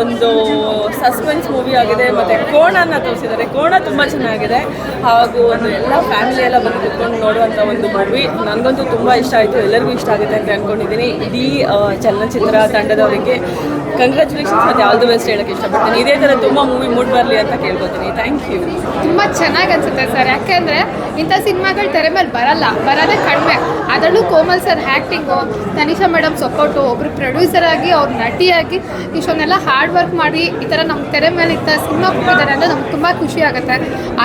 ಒಂದು suspense movie ಆಗಿದೆ, ಮತ್ತು ಕೋಣನ ತೋರಿಸಿದ್ದಾರೆ. ಕೋಣ ತುಂಬ ಚೆನ್ನಾಗಿದೆ. ಹಾಗೂ ಒಂದು ಎಲ್ಲ ಫ್ಯಾಮಿಲಿ ಎಲ್ಲ ಬಂದು ಕುತ್ಕೊಂಡು ನೋಡುವಂಥ ಒಂದು ಮೂವಿ ನನಗಂತೂ ತುಂಬ ಇಷ್ಟ ಆಯಿತು. ಎಲ್ಲರಿಗೂ ಇಷ್ಟ ಆಗುತ್ತೆ ಅಂತ ಅಂದ್ಕೊಂಡಿದ್ದೀನಿ ಇಡೀ ಚಲನಚಿತ್ರ ತಂಡದವರಿಗೆ. ಕಂಗ್ರ್ಯಾಚುಲೇಷನ್ಸ್ ಮತ್ತೆ ಆಲ್ ದ ಬೆಸ್ಟ್ ಹೇಳೋಕ್ಕೆ ಇಷ್ಟಪಡ್ತೀನಿ. ಇದೇ ತರ ತುಂಬ ಮೂವಿ ಮೂಡ್ ಬರಲಿ ಅಂತ ಕೇಳ್ಕೊತೀನಿ. ಥ್ಯಾಂಕ್ ಯು ತುಂಬ ಚೆನ್ನಾಗಿ ಅನ್ಸುತ್ತೆ ಸರ್. ಯಾಕೆಂದರೆ ಇಂಥ ಸಿನಿಮಾಗಳು ತೆರೆ ಮೇಲೆ ಬರಲ್ಲ. ಬರೋದೇ ಕಡಿಮೆ. ಅದರಲ್ಲೂ Komal sir acting Tanisha madam support ಒಬ್ರು ಪ್ರೊಡ್ಯೂಸರ್ ಆಗಿ, ಅವ್ರ ನಟಿಯಾಗಿ ಇಷ್ಟೊಂದೆಲ್ಲ ಹಾರ್ಡ್ ವರ್ಕ್ ಮಾಡಿ ಈ ಥರ ನಮ್ಮ ತೆರೆ ಮೇಲೆ ಇಂಥ ಸಿನಿಮಾ ಕೊಟ್ಟಿದ್ದಾರೆ ಅಂದರೆ ನಮ್ಗೆ ತುಂಬ ಖುಷಿ ಆಗುತ್ತೆ.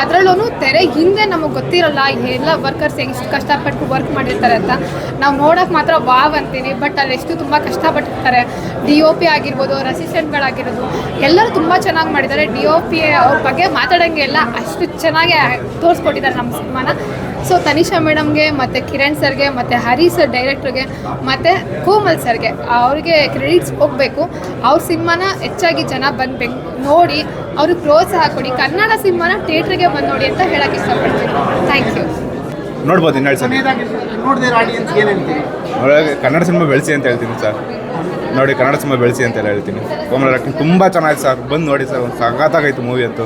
ಅದರಲ್ಲೂ ತೆರೆ ಹಿಂದೆ ನಮಗೆ ಗೊತ್ತಿರಲ್ಲ, ಎಲ್ಲ ವರ್ಕರ್ಸ್ ಎಷ್ಟು ಕಷ್ಟಪಟ್ಟು ವರ್ಕ್ ಮಾಡಿರ್ತಾರೆ ಅಂತ. ನಾವು ನೋಡೋಕೆ ಮಾತ್ರ ವಾವ್ ಅಂತೀನಿ ಬಟ್ ಅಲ್ಲಿ ಎಷ್ಟು ತುಂಬ ಕಷ್ಟಪಟ್ಟಿರ್ತಾರೆ. ಡಿ ಒ ಪಿ ಅವ್ರ ಅಸಿಸ್ಟೆಂಟ್ಗಳಾಗಿರ್ಬೋದು ಎಲ್ಲರೂ ತುಂಬ ಚೆನ್ನಾಗಿ ಮಾಡಿದ್ದಾರೆ. ಡಿ ಒ ಪಿ ಅವ್ರ ಬಗ್ಗೆ ಮಾತಾಡೋಂಗೆ ಎಲ್ಲ ಅಷ್ಟು ಚೆನ್ನಾಗಿ ತೋರಿಸ್ಕೊಟ್ಟಿದ್ದಾರೆ ನಮ್ಮ ಸಿನಿಮಾನ. ಸೊ ತನಿಷಾ ಮೇಡಮ್ಗೆ ಮತ್ತು ಕಿರಣ್ ಸರ್ಗೆ ಮತ್ತು ಹರಿ ಸರ್ ಡೈರೆಕ್ಟ್ರಿಗೆ ಮತ್ತು ಕೋಮಲ್ ಸರ್ಗೆ ಅವ್ರಿಗೆ ಕ್ರೆಡಿಟ್ಸ್ ಹೋಗಬೇಕು. ಅವ್ರ ಸಿನಿಮಾನ ಹೆಚ್ಚಾಗಿ ಜನ ಬಂದು ನೋಡಿ ಅವ್ರಿಗೆ ಪ್ರೋತ್ಸಾಹ ಕೊಡಿ. ಕನ್ನಡ ಸಿನಿಮಾನ ಥಿಯೇಟ್ರಿಗೆ ಬಂದು ನೋಡಿ ಅಂತ ಹೇಳಕ್ಕೆ ಇಷ್ಟಪಡ್ತೀನಿ. ಥ್ಯಾಂಕ್ ಯು ನೋಡ್ಬೋದು ಇನ್ನೆರಡು ಸರ್ ಕನ್ನಡ ಸಿನಿಮಾ ಬೆಳೆಸಿ ಅಂತ ಹೇಳ್ತೀನಿ ಸರ್. ನೋಡಿ ಕನ್ನಡ ಸಿನಿಮಾ ಬೆಳೆಸಿ ಅಂತೆಲ್ಲ ಹೇಳ್ತೀನಿ. ಕೋಮಲ ಆ್ಯಕ್ಟಿಂಗ್ ತುಂಬ ಚೆನ್ನಾಗಿ ಸರ್. ಬಂದು ನೋಡಿ ಸರ್, ಒಂದು ಸಖತ್ತಾಗೈತು ಮೂವಿ ಅಂತೂ.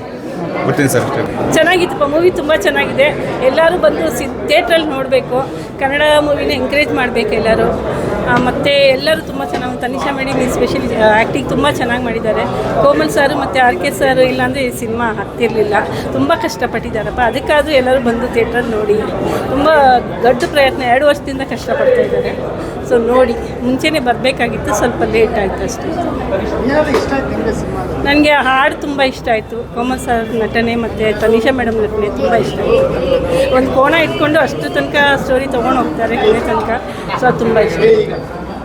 ಬರ್ತೀನಿ ಸರ್ ಅಷ್ಟೇ. ಚೆನ್ನಾಗಿತ್ತಪ್ಪ ಮೂವಿ ತುಂಬ ಚೆನ್ನಾಗಿದೆ. ಎಲ್ಲರೂ ಬಂದು ಸಿ ಥಿಯೇಟ್ರಲ್ಲಿ ನೋಡಬೇಕು. ಕನ್ನಡ ಮೂವಿನ ಎಂಕರೇಜ್ ಮಾಡಬೇಕು ಎಲ್ಲರೂ. ಮತ್ತು ಎಲ್ಲರೂ ತುಂಬ ಚೆನ್ನಾಗಿ, ತನಿಷಾ ಮೇಡಮ್ ಸ್ಪೆಷಲಿ ಆ್ಯಕ್ಟಿಂಗ್ ತುಂಬ ಚೆನ್ನಾಗಿ ಮಾಡಿದ್ದಾರೆ. ಕೋಮಲ್ ಸಾರು ಮತ್ತು ಆರ್ ಕೆ ಸರ್ ಇಲ್ಲಾಂದರೆ ಈ ಸಿನಿಮಾ ಹತ್ತಿರಲಿಲ್ಲ ತುಂಬ ಕಷ್ಟಪಟ್ಟಿದ್ದಾರಪ್ಪ. ಅದಕ್ಕಾದರೂ ಎಲ್ಲರೂ ಬಂದು ಥಿಯೇಟ್ರಲ್ಲಿ ನೋಡಿ. ತುಂಬ ದೊಡ್ಡ ಪ್ರಯತ್ನ. ಎರಡು ವರ್ಷದಿಂದ ಕಷ್ಟಪಡ್ತಾ ಇದ್ದಾರೆ. ಸೊ ನೋಡಿ, ಮುಂಚೆನೇ ಬರಬೇಕಾಗಿತ್ತು, ಸ್ವಲ್ಪ ಲೇಟ್ ಆಯಿತು ಅಷ್ಟೇ. ನನಗೆ ಹಾಡು ತುಂಬ ಇಷ್ಟ ಆಯಿತು. ಕೋಮಲ್ ಸರ್ ನಟನೆ ಮತ್ತು ತನಿಷಾ ಮೇಡಮ್ ನಟನೆ ತುಂಬ ಇಷ್ಟ ಆಯಿತು. ಒಂದು ಕೋಣ ಇಟ್ಕೊಂಡು ಅಷ್ಟು ತನಕ ಸ್ಟೋರಿ ತೊಗೊಂಡು ಹೋಗ್ತಾರೆ, ಕೊನೆ ತನಕ. ಸೊ ಅದು ತುಂಬ ಇಷ್ಟ